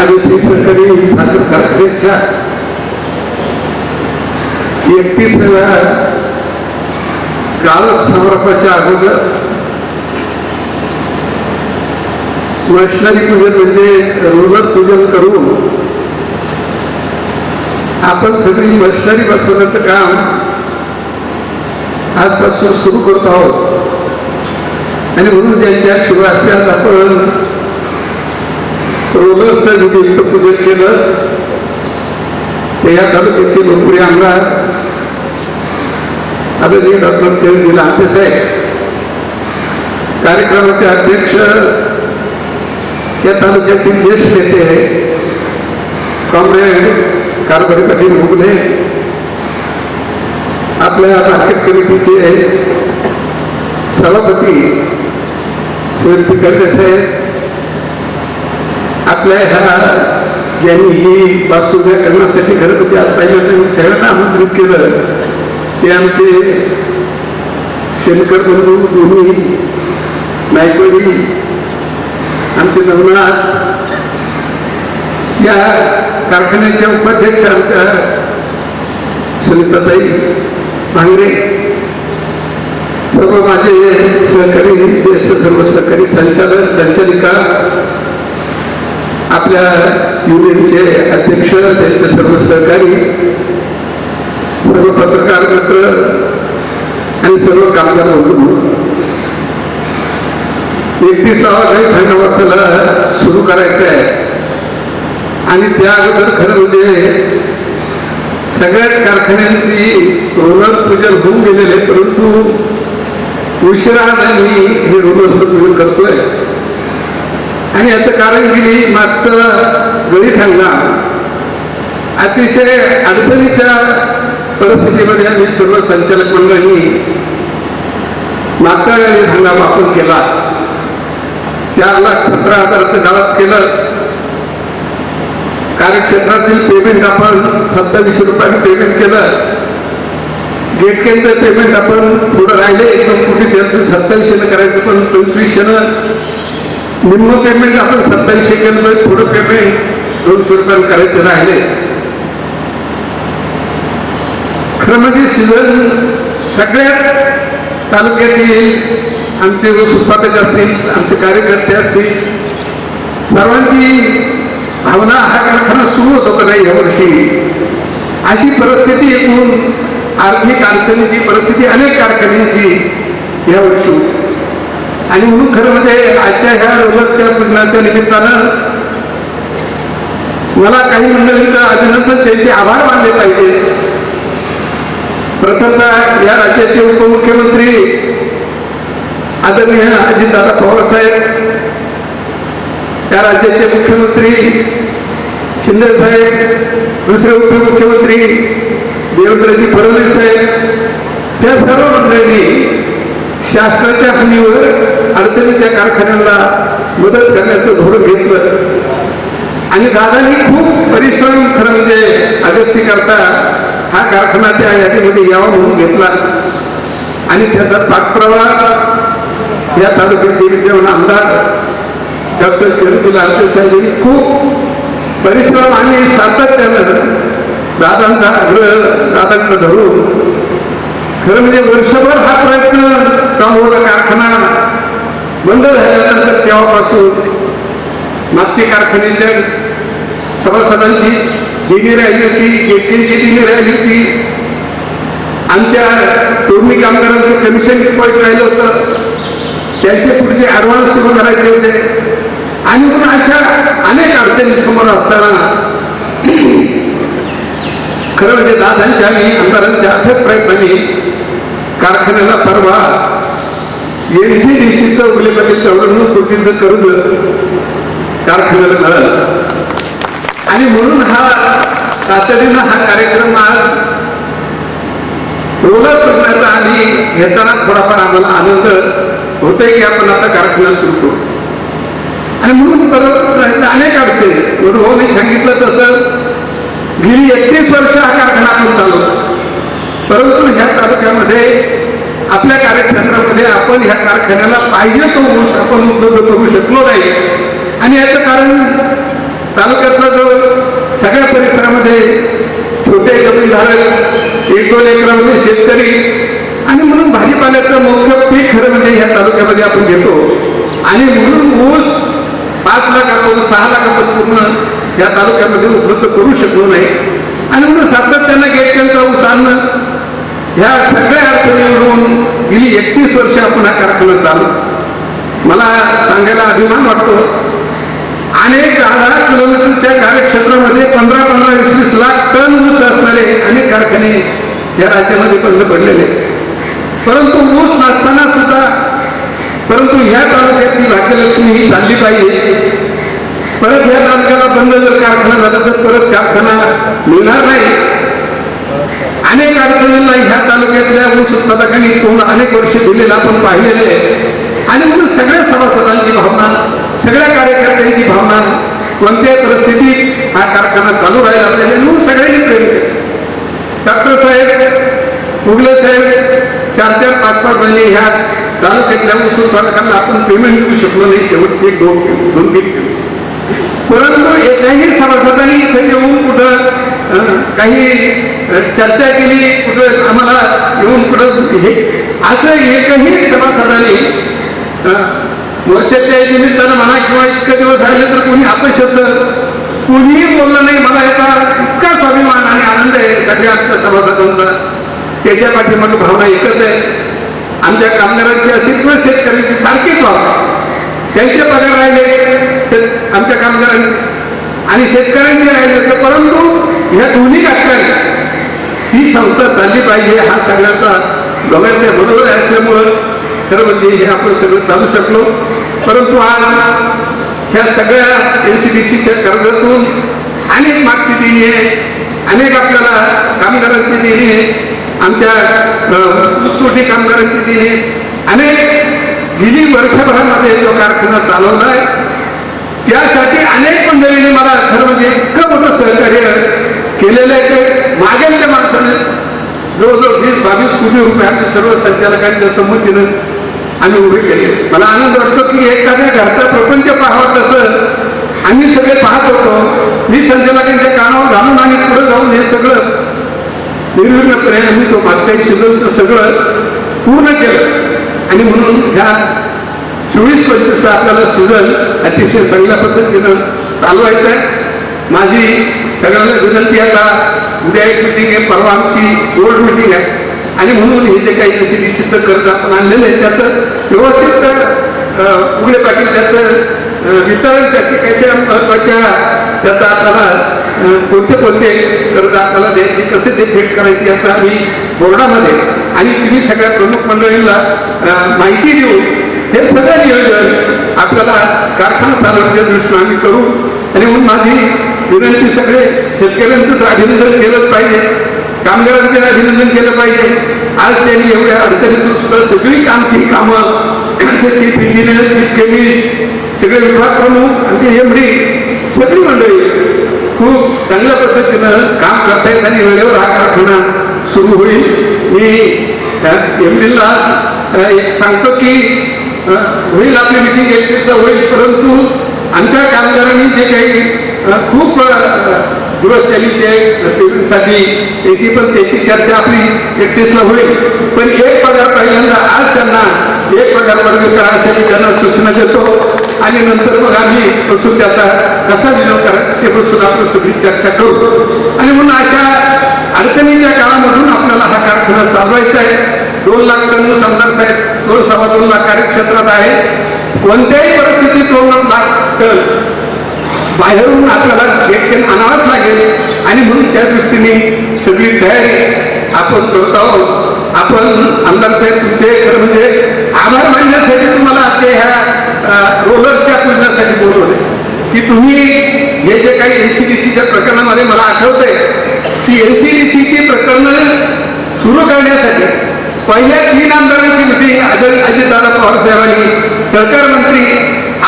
आदिवासी सरकारी साखर कारखान्याच्या एकतीस काल समारंभाच्या अगोदर वैष्णवी पूजन म्हणजे रोलर पूजन करून आपण सगळी वैष्णवी बसवण्याचं काम आजपासून सुरू करत आहोत. आणि म्हणून ज्यांच्या शुभ असल्यास आपण रोलरचं विधी पूजन केलं ते या तालुक्याचे लोकप्रिय आमदार आदरणीय डॉक्टर तेलजीला आंबे साहेब. कार्यक्रमाचे अध्यक्ष या तालुक्यातील ज्येष्ठ नेते आहे कॉम्रेड कारभारी पाटील मुगले आपल्या मार्केट कमिटीचे सभापती श्रीमती कर्णे साहेब. आपल्या ह्या ज्यांनी ही वास्तुव्या करण्यासाठी खरं तर आज पाहिजे त्यांनी सगळ्यांना आमंत्रित केलं. ते आमचे शंकर बंधू दोन्ही नायकोडी आमचे नवनाथ या कारखान्याच्या उपाध्यक्ष आमच्या सुनीताताई भांगरे सर्व माझे सहकारी ज्येष्ठ सर्व सहकारी संचालक संचालिका आपल्या युनिटचे अध्यक्ष त्यांचे सर्व सहकारी सर्व पत्रकार मित्र आणि सर्व कामगार बंधू. एकतीसावा काही फायदा सुरू करायचं आहे. आणि त्या अगोदर खरं म्हणजे सगळ्याच कारखान्यांची रोलर पूजन होऊन गेलेले परंतु उशिरा मी हे रोलरचं पूजन करतोय. आणि याचं कारण की मागचं वेळी सांगला अतिशय अडचणीच्या परिस्थितीमध्ये आम्ही सर्व संचालक मंडळांनी मागचा गणित हंगाम आपण केला. चार लाख सतरा हजाराचं गावात केलं. कार्यक्षेत्रातील पेमेंट आपण सत्तावीस रुपयाने पेमेंट केलं. गेटकेचं पेमेंट आपण पुढं राहिले एकदम कुठे त्यांचं सत्तावीसशेनं करायचं पण पंचवीसशेनं निम्म पेमेंट आपण सत्तावीसशे केलं थोडं पेमेंट दोनशे रुपयानं करायचं राहिले. खरं म्हणजे सीझन सगळ्यात तालुक्यातील आमचे ऊस उत्पादक असतील आमचे कार्यकर्ते असतील सर्वांची भावना हा कारखाना सुरू होतो होता नाही यावर्षी अशी परिस्थिती एकूण आर्थिक अडचणीची परिस्थिती अनेक कारखान्यांची यावर्षी होती. आणि म्हणून खरं म्हणजे आजच्या ह्या रोलरच्या पूजनाच्या निमित्तानं मला काही मंडळींचं अभिनंदन त्यांचे आभार मानले पाहिजे. प्रथमतः या राज्याचे उपमुख्यमंत्री आदरणीय अजितदादा पवार साहेब या राज्याचे मुख्यमंत्री शिंदे साहेब दुसरे उपमुख्यमंत्री देवेंद्रजी फडणवीस साहेब त्या सर्व मंडळींनी शासनाच्या हमीवर अडचणीच्या कारखान्याला मदत करण्याचं धोरण घेतलं. आणि दादांनी खूप परिश्रम खरं म्हणजे अगस्ती करता हा कारखाना त्या यादीमध्ये यावा म्हणून घेतला. आणि त्याचा पाठप्रवाह या तालुक्याचे विद्यमान आमदार डॉक्टर चंदुला आमटे साहेबांनी खूप परिश्रम आणि सातत्यानं दादांचा आग्रह दादांकडे धरून खरं म्हणजे वर्षभर हा प्रयत्न होता कारखाना बंद झाल्यानंतर तेव्हापासून. मागचे कारखान्याच्या सभासदांची दिली राहिली होती गेटची दिली राहिली होती. आमच्या तोडणी कामगारांचं कमिशन पॉईंट राहिलं होतं. त्यांचे पुढचे ॲडव्हान्स सुरू करायचे होते. आणि म्हणून अशा अनेक अडचणी समोर असताना खरं म्हणजे दादांच्या आणि आमदारांच्या अथक प्रयत्नांनी कारखान्याला परवा एन सी उरले सीचं उरलेलं चौऱ्याण्णव कोटींचं कर्ज कारखान्याला मिळालं. आणि म्हणून हा तातडीनं हा कार्यक्रम आज रोलर करण्याचा आणि घेताना थोडाफार आम्हाला आनंद होतोय की आपण आता कारखाना सुरू करू. आणि म्हणून परत अनेक अडचणी. मधुभाऊने सांगितलं तसं गेली एकतीस वर्ष हा कारखाना आपण चालवतो. परंतु ह्या तालुक्यामध्ये आपल्या कार्यक्षेत्रामध्ये आपण ह्या कारखान्याला पाहिजे तो ऊस आपण उपलब्ध करू शकलो नाही. आणि याचं कारण तालुक्यातला जो सगळ्या परिसरामध्ये छोटे जमीनधारक एक दोन एकरामध्ये म्हणजे शेतकरी. आणि म्हणून भाजीपाल्याचं मोठं पीक खरं म्हणजे ह्या तालुक्यामध्ये आपण घेतो. आणि म्हणून ऊस पाच लाखापासून सहा लाखापर्यंत पूर्ण या तालुक्यामध्ये उपलब्ध करू शकलो नाही. आणि म्हणून सातत्यानं गेट केलं ऊस आणणं ह्या सगळ्या गेली एकतीस वर्ष आपण हा कारखाना चालू. मला सांगायला अभिमान वाटतो. अनेक किलोमीटर किलोमीटरच्या कार्यक्षेत्रामध्ये पंधरा पंधरा वीस वीस लाख टन ऊस असणारे अनेक कारखाने या राज्यामध्ये बंद पडलेले परंतु ऊस नसताना सुद्धा परंतु ह्या तालुक्यातली भाग्यलक्ष्मी ही चालली पाहिजे. परत ह्या तालुक्याला बंद जर कारखाना झाला तर परत कारखाना मिळणार नाही. अनेक अडचणींना ह्या तालुक्यातल्या ऊस उत्पादकांनी तोंड अनेक वर्ष दिलेलं आपण पाहिलेले आहे. आणि म्हणून सगळ्या सभासदांची भावना सगळ्या कार्यकर्त्यांची भावना कोणत्याही परिस्थितीत हा कारखाना चालू राहिला पाहिजे म्हणून सगळ्यांनी प्रेम केलं. डॉक्टर साहेब उगले साहेब चार चार पाच पाच म्हणजे ह्या तालुक्यातल्या ऊस उत्पादकांना आपण पेमेंट देऊ शकलो नाही. शेवटचे दोन दोन तीन. परंतु एकाही सभासदांनी इथे येऊन कुठं काही चर्चा केली कुठं आम्हाला येऊन कुठं हे असं एकही सभासदांनी मोर्चाच्या निमित्तानं म्हणा किंवा इतके दिवस झाले तर कोणी अपशब्द कोणीही बोललं नाही. मला याचा इतका स्वाभिमान आणि आनंद आहे. सगळ्या आमच्या सभासदांचा. त्याच्या पाठीमागे भावना एकच आहे. आमच्या कामगारांची अशी किंवा शेतकऱ्यांची सारखीच भावना त्यांचे पगार राहिले ते आमच्या कामगारांचे आणि शेतकऱ्यांचे राहिले तर परंतु या दोन्ही घटकांनी ही संस्था चालली पाहिजे हा सगळ्यांचा दोघांच्या बरोबर असल्यामुळं खरं म्हणजे हे आपण सगळं चालू शकलो. परंतु आज ह्या सगळ्या एन सी डी सीच्या कर्जातून अनेक मागची दिली आहे अनेक आपल्याला कामगारांची दिली आहे आमच्या अं, कामगारांची दिली आहे. अनेक गेली वर्षभरामध्ये जो कारखाना चालवला आहे त्यासाठी अनेक मंडळींनी मला खरं म्हणजे इतकं मोठं सहकार्य केलेलं आहे ते. मागेल त्या माणसाने. जवळजवळ वीस बावीस कोटी रुपये आम्ही सर्व संचालकांच्या संमतीनं आम्ही उभे केले. मला आनंद वाटतो की एखाद्या घरचा प्रपंच पाहावा तसं आम्ही सगळे पाहत होतो. मी संचालकांच्या कानावर घालून आणि पुढे जाऊन हे सगळं निर्विघ्नपणे आम्ही तो मागच्या शिजनचं सगळं पूर्ण केलं. आणि म्हणून ह्या चोवीस पंचवीस आपल्याला सीझन अतिशय चांगल्या पद्धतीनं चालवायचं आहे. माझी सगळ्यांना विनंती आता उद्या एक मिटिंग आहे परवा आमची बोर्ड मिटिंग आहे. आणि म्हणून हे जे काही एसी निश्चित कर्ज आपण आणलेलं आहे त्याचं व्यवस्थित उघडे पाटील त्याचं वितरण त्याचे कशा महत्त्वाच्या त्याचा आपल्याला कोणते कोणते कर्ज आपल्याला द्यायचे कसे ते भेट करायचे याचं आम्ही बोर्डामध्ये आणि तुम्ही सगळ्या प्रमुख मंडळींना माहिती देऊ हे सगळं नियोजन आपल्याला कारखाना चालवण्याच्या दृष्टीने आम्ही करू. आणि म्हणून माझी विनंती सगळे शेतकऱ्यांचंच अभिनंदन केलंच पाहिजे. कामगारांचे अभिनंदन केलं पाहिजे. आज त्यांनी एवढ्या अडचणीतून सुद्धा सगळी कामची कामं चीफ इंजिनियर चीफ केमिस्ट सगळे विभाग प्रमुख आणि एमडी सगळी मंडळी खूप चांगल्या पद्धतीनं काम करतायत आणि वेळेवर हा कारखाना सुरू होईल. मी एम डीला सांगतो की होईल आपली मिटिंग एक होईल परंतु आमच्या कामगारांनी जे काही खूप अ, दिवस ते पेमेंटसाठी त्याची पण त्याची चर्चा आपली एकतीसला होईल. पण एक पगार पहिल्यांदा आज त्यांना एक पगार वर्ग करण्यासाठी त्यांना सूचना देतो. आणि नंतर मग आम्ही बसून त्याचा कसा विनोद करायचा ते बसून आपण सगळी चर्चा करू. आणि म्हणून अशा अडचणीच्या काळामधून आपल्याला हा कारखाना चालवायचा आहे. दोन लाख टन ऊस आमदार साहेब दोन सव्वा दोन लाख कार्यक्षेत्रात आहे. कोणत्याही परिस्थितीत दोन लाख टन बाहेरून आपल्याला व्यक्ती आणावाच लागेल. आणि म्हणून त्या दृष्टीने सगळी तयारी आपण करत आहोत. आपण आमदार साहेब तुमचे खरं म्हणजे आभार मानण्यासाठी तुम्हाला ते ह्या रोलरच्या पूजण्यासाठी बोलवले. की तुम्ही हे जे काही एम सी डी सीच्या प्रकरणामध्ये मला आठवतंय की एनसीडीसीची प्रकरणं सुरू करण्यासाठी पहिल्या तीन आमदारांची मिटिंग अजय अजितदादा पवार साहेबांनी सहकार मंत्री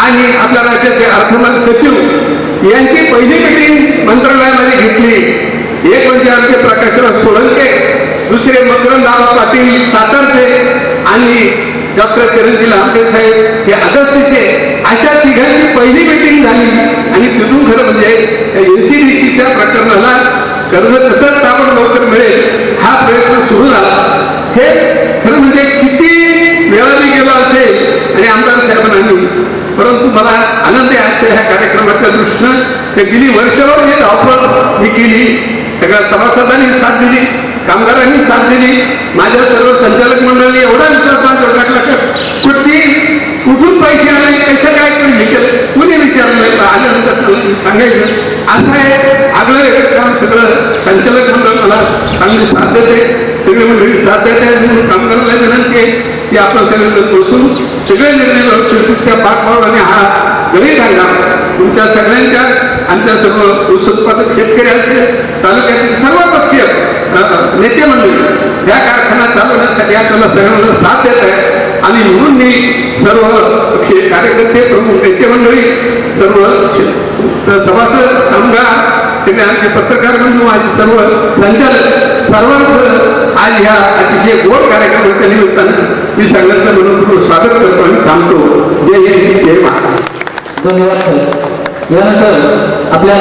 आणि आपल्या राज्याचे अर्थमंत्री सचिव यांची पहिली मिटिंग मंत्रालयामध्ये घेतली. एक म्हणजे आमचे प्रकाशराव सोळंके दुसरे मकरंदाबा पाटील सातारचे आणि डॉक्टर किरणजी लांबे साहेब हे अगस्तीचे अशा तिघांची पहिली मिटिंग झाली आणि तिथून खरं म्हणजे एनसीडीसीच्या प्रकरणाला कर्ज कसं ताबड लवकर मिळेल हा प्रयत्न सुरू झाला हे खरं म्हणजे किती वेळाने गेलो असेल आणि आमदार साहेबांनी परंतु मला आनंद आहे आजच्या ह्या कार्यक्रमाच्या दृष्टीनं. गेली वर्षभर हे धावपळ मी केली. सगळ्या सभासदांनी साथ दिली कामगारांनी साथ दिली. माझ्या सर्व संचालक मंडळाने एवढा विचारता माझ्यावर टाकला का कुठली कुठून पैसे आले कसं काय कोणी केलं कुणी विचारलं आल्यानंतर सांगायचं. असं आहे आगळं वेगळं काम सगळं संचालक मंडळ मला चांगली साथ देते. सगळे मंडळी साथ देते म्हणून विनंती आहे की आपण सगळे जण बसून सगळे निर्णय व्यवस्थित त्या आणि हा घरी राहिला तुमच्या सगळ्यांच्या आमच्या सर्व ऊस उत्पादक शेतकरी असेल तालुक्यातील सर्व पक्षीय नेते मंडळी या कारखाना चालवण्यासाठी आपल्याला सगळ्यांना साथ देत आहे. आणि म्हणून मी सर्व पक्षीय कार्यकर्ते प्रमुख नेते मंडळी सर्व सभासद कामगार सगळे आमचे पत्रकार बंधू माझे सर्व संचालक सर्वांचं आज ह्या अतिशय गोड कार्यक्रमाच्या निमित्तानं मी सगळ्यांचं मनपूर्वक स्वागत करतो आणि थांबतो. जय हिंद जय महाराष्ट्र. धन्यवाद सर. यानंतर आपल्या